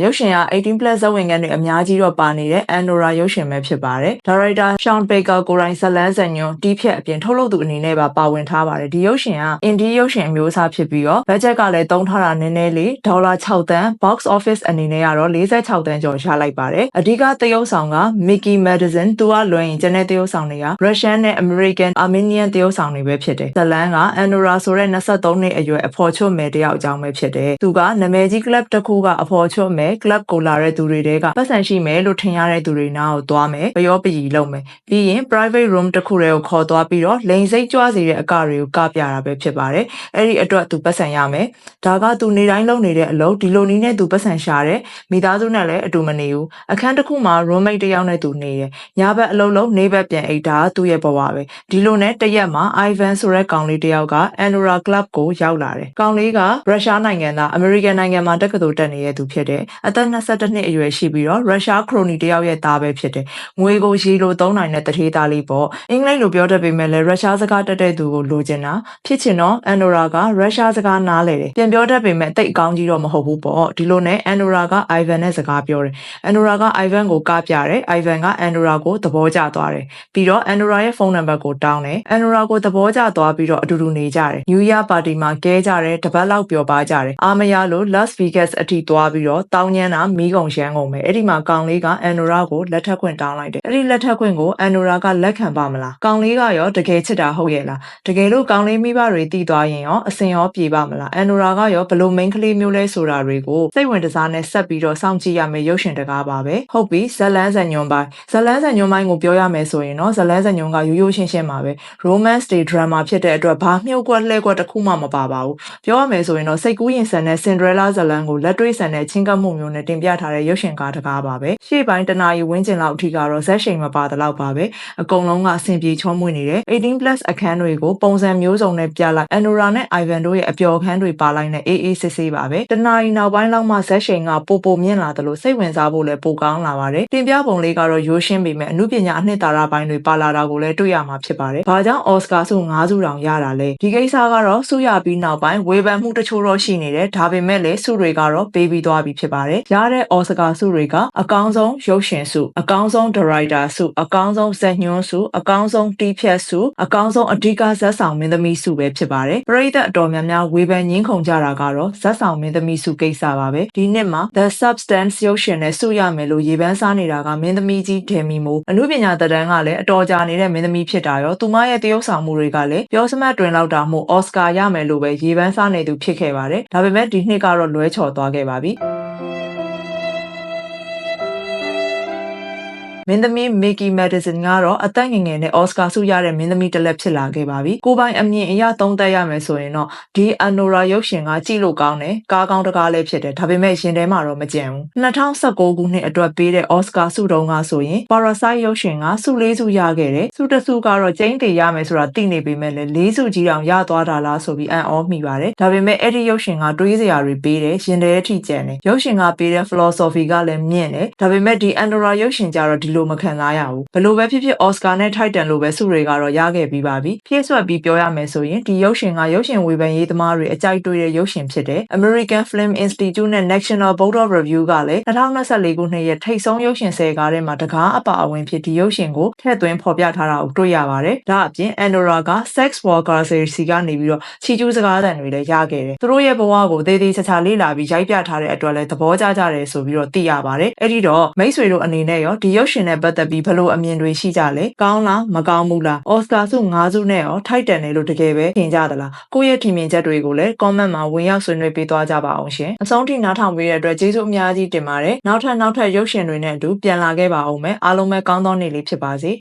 ရုပ်ရှင်က18 plus ဇာတ်ဝင်ခန်းတွေအများကြီးတော့ပါနေတဲ့ Andorra ရုပ်ရှင်ပဲဖြစ်ပါတယ်ဒါရိုက်တာ Sean Baker ကိုယ်တိုင်ဇတ်လန်းဇာတ်ညွှန်းတီးဖြတ်အပြင်ထုတ်လုပ်သူအနေနဲ့ပါပါဝင်ထားပါတယ်ဒီရုပ်ရှင်က indie ရုပ်ရှင်အမျိုးအစားဖြစ်ပြီးတော့ budget ကလည်းတုံးထားတာနည်းနည်းလေးဒေါ်လာ6တန်း box office အနေနဲ့ကတော့46တန်းကျော်ရလိုက်ပါတယ်အဓိကသရုပ်ဆောင်က Mickey Madison သူကလွှဲရင်ကျန်တဲ့သရုပ်ဆောင်တွေက Russian နဲ့ American Armenian သရုပ်ဆောင်တွေပဲဖြစ်တယ်ဇတ်လန်းက Andorra ဆိုတဲ့23နှစ်အရွယ်အဖော်ချွတ်မယ်တယောက်အကြောင်းပဲဖြစ်တယ်သူကနာမည်ကြီး club တစ်ခုကအဖော်ချွတ်မယ် club ကိုလာတဲ့သူတွေတဲကပတ်စံရှိမယ်လို့ထင်ရတဲ့သူတွေနားကိုသွားမယ်ပျောပရီလုပ်မယ်ပြီးရင် private room တစ်ခုတည်းကိုခေါ်သွားပြီးတော့လိန်စိတ်ကြွစေတဲ့အကတွေကိုကပြတာပဲဖြစ်ပါတယ်အဲ့ဒီအတွက်သူပတ်စံရမယ်ဒါကသူနေတိုင်းလုပ်နေတဲ့အလုပ်ဒီလိုနည်းနဲ့သူပတ်စံရှာတယ်မိသားစုနဲ့လည်းအတူမနေဘူးအခန်းတစ်ခုမှာ roommate တစ်ယောက်နဲ့သူနေတယ်ညဘက်အလုပ်လုပ်နေဘက်ပြန်အိတ်တာသူ့ရဲ့ဘဝပဲဒီလိုနဲ့တရက်မှာ Ivan ဆိုတဲ့ကောင်လေးတစ်ယောက်က Andorra Club ကိုရောက်လာတယ်ကောင်လေးကရုရှားနိုင်ငံသားအမေရိကန်နိုင်ငံမှာတက္ကသိုလ်တက်နေတဲ့သူဖြစ်တယ်အသက်22နှစ်အရွယ်ရှိပြီးတော့ရုရှားခရိုနီတစ်ယောက်ရဲ့သားပဲဖြစ်တယ်ငွေကိုရေလိုသုံးနိုင်တဲ့တထေးသားလေးပေါ့အင်္ဂလိပ်လိုပြောတတ်ပေမဲ့လည်းရုရှားစကားတတ်တဲ့သူကိုလိုချင်တာဖြစ်ချင်တော့ Andorra ကရုရှားစကားနားလေတယ်ပြန်ပြောတတ်ပေမဲ့တိတ်အကောင်းကြီးတော့မဟုတ်ဘူးပေါ့ဒီလိုနဲ့ Andorra က Ivan နဲ့စကားပြောတယ် Andorra က Ivan ကိုကပြတယ် Ivan က Andorra ကိုသဘောကျသွားတယ်ပြီးတော့ Andorra ရဲ့ဖုန်းနံပါတ်ကိုတောင်းတယ် Andorra ကိုသဘောကျသွားပြီးတော့အတူတူနေကြတယ် New Year party မှာကဲကြတယ်တပတ်လောက်ပျော်ပါကြတယ်အာမရလို့ Las Vegas အထိသွားပြီးတော့တောင်းညမ်းတာမီးကုံရှမ်းကုန်မယ်အဲ့ဒီမှာကောင်လေးက Andorra ကိုလက်ထပ်ခွင့်တောင်းလိုက်တယ်အဲ့ဒီလက်ထပ်ခွင့်ကို Andorra ကလက်ခံပါမလားကောင်လေးကရောတကယ်ချစ်တာဟုတ်ရဲ့လားတကယ်လို့ကောင်လေးမိဘတွေတည်သွားရင်ရောအစင်ရောပြေပါမလား Andorra ကရောဘလို့ main ကလေးမျိုးလဲဆိုတာတွေကိုစိတ်ဝင်တစားနဲ့ဆက်ပြီးတော့စောင့်ကြည့်ရမယ့်ရုပ်ရှင်တကားပါပဲဟုတ်ပြီဇလန်းဇန်ညွန်ပိုင်းဇလန်းဇန်ညွန်ပိုင်းကိုပြောရမယ်ဆိုရင်တော့ဇလန်းဇန်ညွန်ကရိုးရိုးရှင်းရှင်းပါပဲ romance day drama ဖြစ်တဲ့အတွက်ဘာမြုပ်ကွက်လှဲကွက်တစ်ခုမှမပါပါဘူးပြောရမယ်ဆိုရင်တော့စိတ်ကူးရင်ဆန်တဲ့ Cinderella ဇလန်းကိုလက်တွေ့ဆန်တဲ့ချင်းကပ်မှုမျိုးနဲ့တင်ပြထားတဲ့ရုပ်ရှင်ကားတကားပါပဲရှေ့ပိုင်းတနာရီဝန်းကျင်လောက်အထိကတော့ဇက်ရှိန်မပါတဲ့လောက်ပါပဲအကုန်လုံးကအဆင်ပြေချောမွေ့နေတယ်18 plus အခန်းတွေကိုပုံစံမျိုးစုံနဲ့ပြလိုက် Anora နဲ့ Ivan တို့ရဲ့အပျော်ခန်းတွေပါလိုက်နဲ့အေးအေးဆေးဆေးပါပဲတနာရီနောက်ပိုင်းလောက်မှဇက်ရှိန်ကပိုပိုမြင့်လာတယ်လို့စိတ်ဝင်စားဖို့လည်းပိုကောင်းလာပါတယ်တင်ပြပုံလေးကတော့ရိုးရှင်းပေမဲ့အမှုပညာအနှစ်သာရပိုင်းတွေပါလာတာကိုလည်းတွေ့ရမှာဖြစ်ပါတယ်ဘာကြောင့်အော်စကာဆု9ဆုတောင်ရတာလဲဒီကိစ္စကတော့ဆုရပြီးနောက်ပိုင်းဝေဖန်မှုတချို့တော့ရှိနေတယ်ဒါပေမဲ့လည်းဆုတွေကတော့ပေးပြီးသွားပြီဖြစ်ပါတယ်ရတဲ့အော်စကာဆုတွေကအကောင်းဆုံးရုပ်ရှင်ဆုအကောင်းဆုံးဒါရိုက်တာဆုအကောင်းဆုံးဇာတ်ညွှန်းဆုအကောင်းဆုံးတီးဖြတ်ဆုအကောင်းဆုံးအဓိကဇက်ဆောင်မင်းသမီးဆုပဲဖြစ်ပါတယ်ပရိသတ်အတော်များများဝေဖန်ညင်းခုန်ကြတာကတော့ဇက်ဆောင်မင်းသမီးဆုကိစ္စပါပဲဒီနှစ်မှာ The Substance ရုပ်ရှင်နဲ့ဆုရမယ်လို့ရေပန်းစားနေတာကမင်းသမီးကြီးဒေမီမိုအမှုပညာတဒန်းကလည်းအတော်ကြာနေတဲ့မင်းသမီးဖြစ်တာရောသူမရဲ့တရုပ်ဆောင်မှုတွေကလည်းပြောစမတ်တွင်လောက်တာမှုအော်စကာရမယ်လို့ပဲရေပန်းစားနေသူဖြစ်ခဲ့ပါတယ်ဒါပေမဲ့ဒီနှစ်ကတော့လွဲချော်သွားခဲ့ပါပြီ မင်းသမီး Mickey Madison ကတော့အသက်ငယ်ငယ်နဲ့အော်စကာဆုရတဲ့မင်းသမီးတစ်လက်ဖြစ်လာခဲ့ပါပြီ။ကိုပိုင်အမြင်အရသုံးသပ်ရမယ်ဆိုရင်တော့ဒီ Anora ရုပ်ရှင်ကကြည့်လို့ကောင်းတယ်။ကားကောင်းတကားလည်းဖြစ်တယ်။ဒါပေမဲ့ရှင်ထဲမှာတော့မကြံဘူး။2019ခုနှစ်အတွက်ပေးတဲ့အော်စကာဆုတုံးကဆိုရင် Parasite ရုပ်ရှင်ကဆုလေးဆုရခဲ့တယ်။ဆုတစ်ဆုကတော့ကျင်းတည်ရမယ်ဆိုတာသိနေပေမဲ့လည်းလေးဆုကြီးတောင်ရသွားတာလားဆိုပြီးအံ့ဩမိပါတယ်။ဒါပေမဲ့အဲ့ဒီရုပ်ရှင်ကတွေးစရာတွေပေးတယ်။ရှင်ထဲအထိကျန်တယ်။ရုပ်ရှင်ကပေးတဲ့ philosophy ကလည်းမြင့်တယ်။ဒါပေမဲ့ဒီ Anora ရုပ်ရှင်ကြတော့ဒီလိုမခံစားရဘူးဘလို့ပဲဖြစ်ဖြစ် Oscar နဲ့ Titan လိုပဲဆုတွေကတော့ရခဲ့ပြီးပါပြီဖြည့်ဆွက်ပြီးပြောရမယ်ဆိုရင်ဒီရုပ်ရှင်ကရုပ်ရှင်ဝေဖန်ရေးသမားတွေအကြိုက်တွေ့တဲ့ရုပ်ရှင်ဖြစ်တယ် American Film Institute နဲ့ National Board of Review ကလည်း2024ခုနှစ်ရဲ့ထိပ်ဆုံးရုပ်ရှင်ဆယ်ကားထဲမှာတကားအပါအဝင်ဖြစ်ဒီရုပ်ရှင်ကိုထည့်သွင်းဖော်ပြထားတာကိုတွေ့ရပါတယ်ဒါအပြင် Anora က Sex Worker Series ကနေပြီးတော့ချီကျူးစကားသံတွေလည်းရခဲ့တယ်သူတို့ရဲ့ဘဝကိုသေးသေးချာချာလေ့လာပြီးရိုက်ပြထားတဲ့အတွက်လည်းသဘောကျကြတယ်ဆိုပြီးတော့သိရပါတယ်အဲ့ဒီတော့မိတ်ဆွေတို့အနေနဲ့ရောဒီရုပ်ရှင်နဲ့ပတ်သက်ပြီးဘယ်လိုအမြင်တွေရှိကြလဲကောင်းလားမကောင်းဘူးလားအော်စကာဆု9ဆုနဲ့ရောထိုက်တန်တယ်လို့တကယ်ပဲထင်ကြသလားကိုယ့်ရဲ့ထင်မြင်ချက်တွေကိုလည်း comment မှာဝင်ရောက်ဆွေးနွေးပေးသွားကြပါအောင်ရှင်အဆုံးထိနားထောင်ပေးတဲ့အတွက်ကျေးဇူးအများကြီးတင်ပါတယ်နောက်ထပ်နောက်ထပ်ရုပ်ရှင်တွေနဲ့အတူပြန်လာခဲ့ပါအောင်မယ်အားလုံးပဲကောင်းသောနေ့လေးဖြစ်ပါစေ